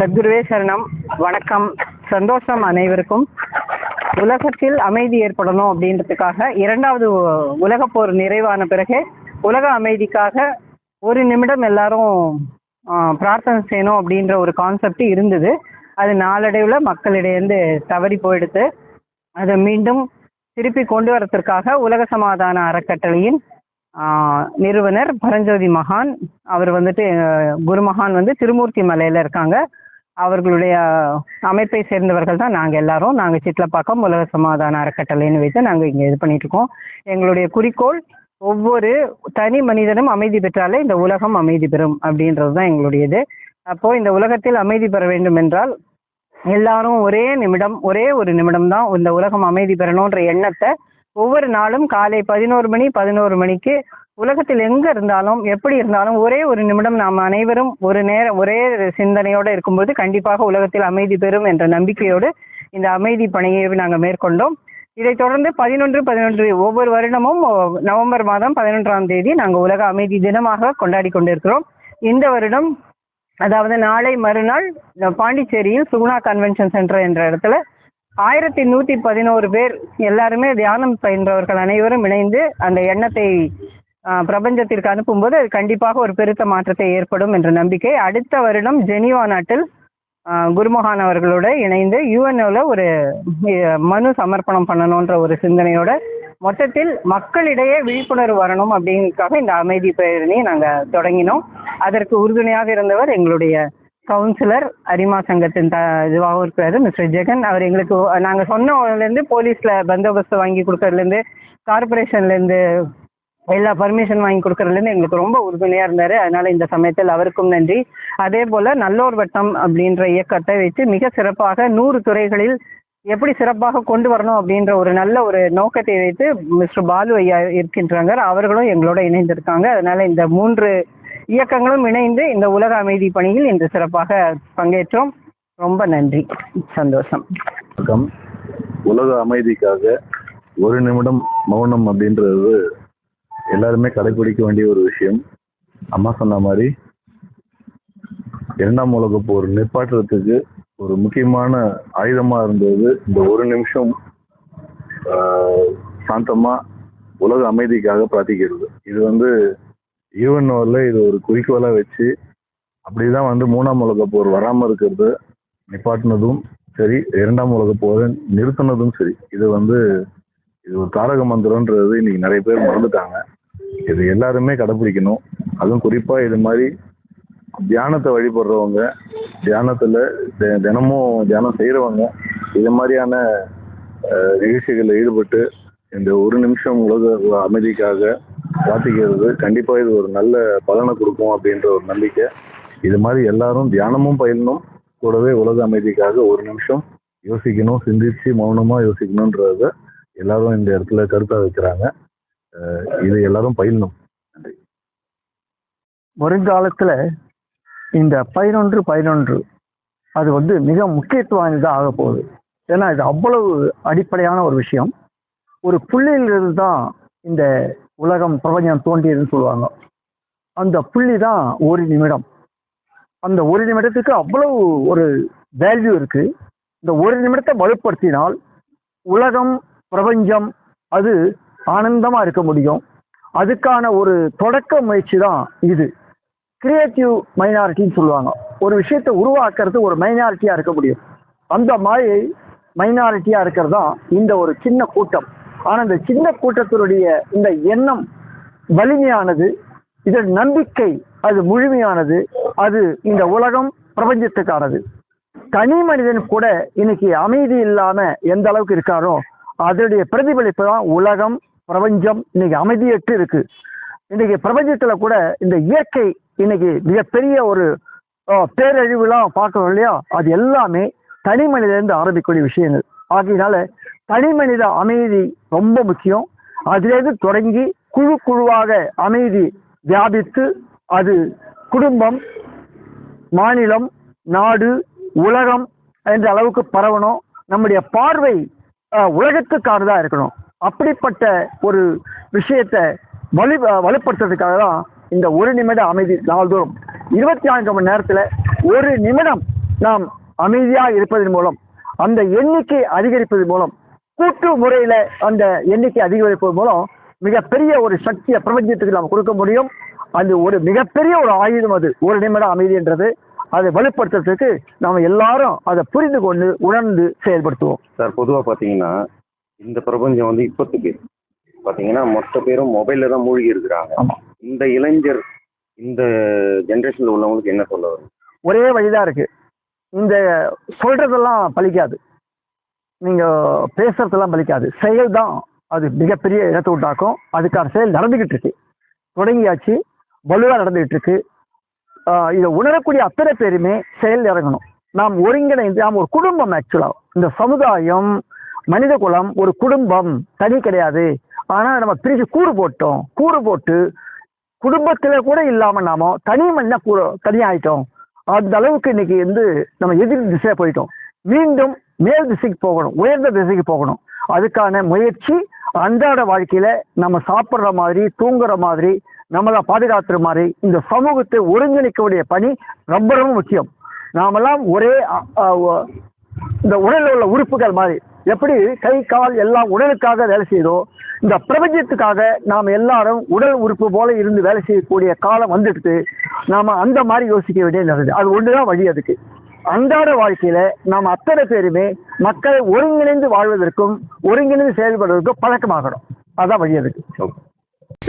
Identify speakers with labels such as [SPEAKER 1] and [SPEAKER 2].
[SPEAKER 1] சத்குருவே சரணம். வணக்கம். சந்தோஷம் அனைவருக்கும். உலகத்தில் அமைதி ஏற்படணும் அப்படின்றதுக்காக இரண்டாவது உலக போர் நிறைவான பிறகு உலக அமைதிக்காக ஒரு நிமிடம் எல்லாரும் பிரார்த்தனை செய்யணும் அப்படின்ற ஒரு கான்செப்ட் இருந்தது. அது நாளடைவில் மக்களிடையேந்து தவறி போயிடுத்து அதை மீண்டும் திருப்பி கொண்டு வரத்திற்காக உலக சமாதான அறக்கட்டளையின் நிறுவனர் பரஞ்சோதி மகான். அவர் வந்துட்டு குருமகான் வந்து திருமூர்த்தி மலையில இருக்காங்க. அவர்களுடைய அமைப்பை சேர்ந்தவர்கள் தான் நாங்கள் எல்லாரும். நாங்கள் சிட்லப்பாக்கம் உலக சமாதான அறக்கட்டளைன்னு வைத்து நாங்கள் இங்கே இது பண்ணிட்டு இருக்கோம் எங்களுடைய குறிக்கோள் ஒவ்வொரு தனி மனிதனும் அமைதி பெற்றாலே இந்த உலகம் அமைதி பெறும் அப்படின்றது தான் எங்களுடையது. அப்போ இந்த உலகத்தில் அமைதி பெற வேண்டும் என்றால் எல்லாரும் ஒரே நிமிடம் ஒரே ஒரு நிமிடம் தான் இந்த உலகம் அமைதி பெறணுன்ற எண்ணத்தை ஒவ்வொரு நாளும் காலை பதினோரு மணி பதினோரு மணிக்கு உலகத்தில் எங்க இருந்தாலும் எப்படி இருந்தாலும் ஒரே ஒரு நிமிடம் நாம் அனைவரும் ஒரு நேரம் ஒரே சிந்தனையோடு இருக்கும்போது கண்டிப்பாக உலகத்தில் அமைதி பெறும் என்ற நம்பிக்கையோடு இந்த அமைதி பணியை நாங்கள் மேற்கொண்டோம். இதைத் தொடர்ந்து பதினொன்று பதினொன்று ஒவ்வொரு வருடமும் நவம்பர் மாதம் பதினொன்றாம் தேதி நாங்கள் உலக அமைதி தினமாக கொண்டாடி கொண்டிருக்கிறோம். இந்த வருடம் அதாவது நாளை மறுநாள் பாண்டிச்சேரியில் சுகுணா கன்வென்ஷன் சென்டர் என்ற இடத்துல ஆயிரத்தி நூற்றி பதினோரு பேர் எல்லாருமே தியானம் பயின்றவர்கள் அனைவரும் இணைந்து அந்த எண்ணத்தை பிரபஞ்சத்திற்கு அனுப்பும்போது அது கண்டிப்பாக ஒரு பெருத்த மாற்றத்தை ஏற்படும் என்ற நம்பிக்கை. அடுத்த வருடம் ஜெனீவா நாட்டில் குருமகான் அவர்களோட இணைந்து யுஎன்ஓவில் ஒரு மனு சமர்ப்பணம் பண்ணணுன்ற ஒரு சிந்தனையோட மொத்தத்தில் மக்களிடையே விழிப்புணர்வு வரணும் அப்படிங்கிறதுக்காக இந்த அமைதி பேரணியை நாங்கள் தொடங்கினோம். அதற்கு உறுதுணையாக இருந்தவர் எங்களுடைய கவுன்சிலர் அரிமா சங்கத்தின் த இதுவாகவும் இருக்கிறாரு மிஸ்டர் ஜெகன். அவர் எங்களுக்கு நாங்கள் சொன்னதுலேருந்து போலீஸில் பந்தோபஸ்து வாங்கி கொடுக்கறதுலேருந்து கார்பரேஷன்லேருந்து எல்லா பர்மிஷன் வாங்கி கொடுக்கறதுலேருந்து எங்களுக்கு ரொம்ப உறுதுணையாக இருந்தார். அதனால் இந்த சமயத்தில் அவருக்கும் நன்றி. அதே போல் நல்லோர் வட்டம் அப்படின்ற இயக்கத்தை வைத்து மிக சிறப்பாக நூறு துறைகளில் எப்படி சிறப்பாக கொண்டு வரணும் அப்படின்ற ஒரு நல்ல ஒரு நோக்கத்தை வைத்து மிஸ்டர் பாலு ஐயா இருக்கின்றாங்க. அவர்களும் எங்களோட இணைந்திருக்காங்க. அதனால இந்த மூன்று இயக்கங்களும் இணைந்து இந்த உலக அமைதி பணியில் இன்று சிறப்பாக பங்கேற்றோம். ரொம்ப நன்றி. சந்தோஷம்.
[SPEAKER 2] வணக்கம். உலக அமைதிக்காக ஒரு நிமிடம் மௌனம் அப்படின்றது எல்லாருமே கடைபிடிக்க வேண்டிய ஒரு விஷயம். அம்மா சொன்ன மாதிரி இரண்டாம் உலக போர் நிப்பாட்டுறதுக்கு ஒரு முக்கியமான ஆயுதமா இருந்தது. இந்த ஒரு நிமிஷம் சாந்தமாக சாந்தமா உலக அமைதிக்காக பிரார்த்திக்கிறது. இது வந்து யூஎன்ஓவில் இது ஒரு குறிக்கோளாக வச்சு அப்படிதான் வந்து மூணாம் உலக போர் வராமல் இருக்கிறது நிப்பாட்டினதும் சரி இரண்டாம் உலக போரை நிறுத்தினதும் சரி. இது வந்து இது ஒரு தாரக மந்திரன்றது இன்னைக்கு நிறைய பேர் மறந்துட்டாங்க. இது எல்லாருமே கடைப்பிடிக்கணும். அதுவும் குறிப்பாக இது மாதிரி தியானத்தை வழிபடுறவங்க தியானத்தில் தினமும் தியானம் செய்யறவங்க இது மாதிரியான நிகழ்ச்சிகளில் ஈடுபட்டு இந்த ஒரு நிமிஷம் உலக அமைதிக்காக பிரார்த்திக்கிறது கண்டிப்பாக இது ஒரு நல்ல பலனை கொடுக்கும் அப்படின்ற ஒரு நம்பிக்கை. இது மாதிரி எல்லாரும் தியானமும் பயிலணும் கூடவே உலக அமைதிக்காக ஒரு நிமிஷம் யோசிக்கணும் சிந்திச்சு மௌனமாக யோசிக்கணுன்றத எல்லாரும் இந்த இடத்துல கருத்தாக வைக்கிறாங்க. இது எல்லாரும் பயிலணும்.
[SPEAKER 3] வருங்காலத்தில் இந்த பதினொன்று பதினொன்று அது வந்து மிக முக்கியத்துவம் வாய்ந்ததாக ஆக போகுது. ஏன்னா இது அவ்வளவு அடிப்படையான ஒரு விஷயம். ஒரு புள்ளியிலிருந்து தான் இந்த உலகம் பிரபஞ்சம் தோன்றியதுன்னு சொல்லுவாங்க. அந்த புள்ளி தான் ஒரு நிமிடம். அந்த ஒரு நிமிடத்துக்கு அவ்வளவு ஒரு வேல்யூ இருக்கு. இந்த ஒரு நிமிடத்தை வலுப்படுத்தினால் உலகம் பிரபஞ்சம் அது ஆனந்தமாக இருக்க முடியும். அதுக்கான ஒரு தொடக்க முயற்சி தான் இது. கிரியேட்டிவ் மைனாரிட்டின்னு சொல்லுவாங்க. ஒரு விஷயத்தை உருவாக்குறது ஒரு மைனாரிட்டியாக இருக்க முடியும். அந்த மாதிரி மைனாரிட்டியாக இருக்கிறது தான் இந்த ஒரு சின்ன கூட்டம். ஆனால் இந்த சின்ன கூட்டத்தினுடைய இந்த எண்ணம் வலிமையானது இதன் நம்பிக்கை அது முழுமையானது அது இந்த உலகம் பிரபஞ்சத்துக்கானது. தனி மனிதன் கூட இன்னைக்கு அமைதி இல்லாமல் எந்த அளவுக்கு இருக்காரோ அதனுடைய பிரதிபலிப்பு தான் உலகம் பிரபஞ்சம் இன்னைக்கு அமைதியற்று இருக்கு. இன்னைக்கு பிரபஞ்சத்துல கூட இந்த இயற்கை இன்னைக்கு மிகப்பெரிய ஒரு பேரழிவுலாம் பார்க்குறோம் இல்லையா? அது எல்லாமே தனி மனிதன் ஆரம்பிக்கக்கூடிய விஷயங்கள். ஆகையினால தனி மனித அமைதி ரொம்ப முக்கியம். அதிலிருந்து தொடங்கி குழு குழுவாக அமைதி வியாபித்து அது குடும்பம் மாநிலம் நாடு உலகம் என்ற அளவுக்கு பரவணும். நம்முடைய பார்வை உலகத்துக்கானதாக இருக்கணும். அப்படிப்பட்ட ஒரு விஷயத்தை வலு வலுப்படுத்துறதுக்காக தான் இந்த ஒரு நிமிட அமைதி நாள்தோறும். இருபத்தி நான்கு மணி நேரத்தில் ஒரு நிமிடம் நாம் அமைதியாக இருப்பதன் மூலம் அந்த எண்ணிக்கை அதிகரிப்பது மூலம் கூட்டு முறையில் அந்த எண்ணிக்கை அதிகரிப்பது மூலம் மிகப்பெரிய ஒரு சக்தியை பிரபஞ்சத்துக்கு நாம் கொடுக்க முடியும். அது ஒரு மிகப்பெரிய ஒரு ஆயுதம் அது. ஒரு நிமிடம் அமைதின்றது. அதை வலுப்படுத்துறதுக்கு நாம் எல்லாரும் அதை புரிந்து கொண்டு உணர்ந்து செயல்படுத்துவோம்.
[SPEAKER 4] சார் பொதுவாக பார்த்தீங்கன்னா இந்த பிரபஞ்சம் வந்து இப்போத்துக்கு பார்த்தீங்கன்னா மொத்த பேரும் மொபைலில் தான் மூழ்கி இருக்கிறாங்க. இந்த இளைஞர் இந்த ஜென்ரேஷனில் உள்ளவங்களுக்கு என்ன சொல்ல வரும்?
[SPEAKER 3] ஒரே வழிதான் இருக்கு. இந்த சொல்றதெல்லாம் பலிக்காது நீங்க பேசுறதெல்லாம் பலிக்காது செயல் தான் அது மிகப்பெரிய இடத்தை உண்டாக்கும். அதுக்கான செயல் நடந்துகிட்டு இருக்கு. தொடங்கியாச்சு. வலுவா நடந்துகிட்டு இருக்கு. இதை உணரக்கூடிய அத்தனை பேருமே செயல் இறங்கணும். நாம் ஒருங்கிணைந்து நாம் ஒரு குடும்பம் ஆக்சுவலா இந்த சமுதாயம் மனித குலம் ஒரு குடும்பம் தனி கிடையாது. ஆனால் நம்ம பிரித்து கூறு போட்டோம். கூறு போட்டு குடும்பத்தில் கூட இல்லாமல் நாம தனி மனித கூற தனியாயிட்டோம் அந்த அளவுக்கு இன்னைக்கு வந்து நம்ம எதிர் திசையாக போயிட்டோம். மீண்டும் மேல் திசைக்கு போகணும் உயர்ந்த திசைக்கு போகணும். அதுக்கான முயற்சி அன்றாட வாழ்க்கையில் நம்ம சாப்பிட்ற மாதிரி தூங்குற மாதிரி நம்மளை பாதுகாத்துற மாதிரி இந்த சமூகத்தை ஒருங்கிணைக்கக்கூடிய பணி ரொம்ப ரொம்ப முக்கியம். நாமெல்லாம் ஒரே இந்த உடலில் உள்ள உறுப்புகள் மாதிரி எப்படி கை கால் எல்லாம் உடலுக்காக வேலை செய்தோ இந்த பிரபஞ்சத்துக்காக நாம் எல்லாரும் உடல் உறுப்பு போல இருந்து வேலை செய்யக்கூடிய காலம் வந்துட்டு நாம அந்த மாதிரி யோசிக்க வேண்டியது நல்லது அது ஒண்ணுதான் வழி அதுக்கு. அன்றாட வாழ்க்கையில நாம் அத்தனை பேருமே மக்களை ஒருங்கிணைந்து வாழ்வதற்கும் ஒருங்கிணைந்து செயல்படுவதற்கும் பழக்கமாகணும். அதான் வழி அதுக்கு.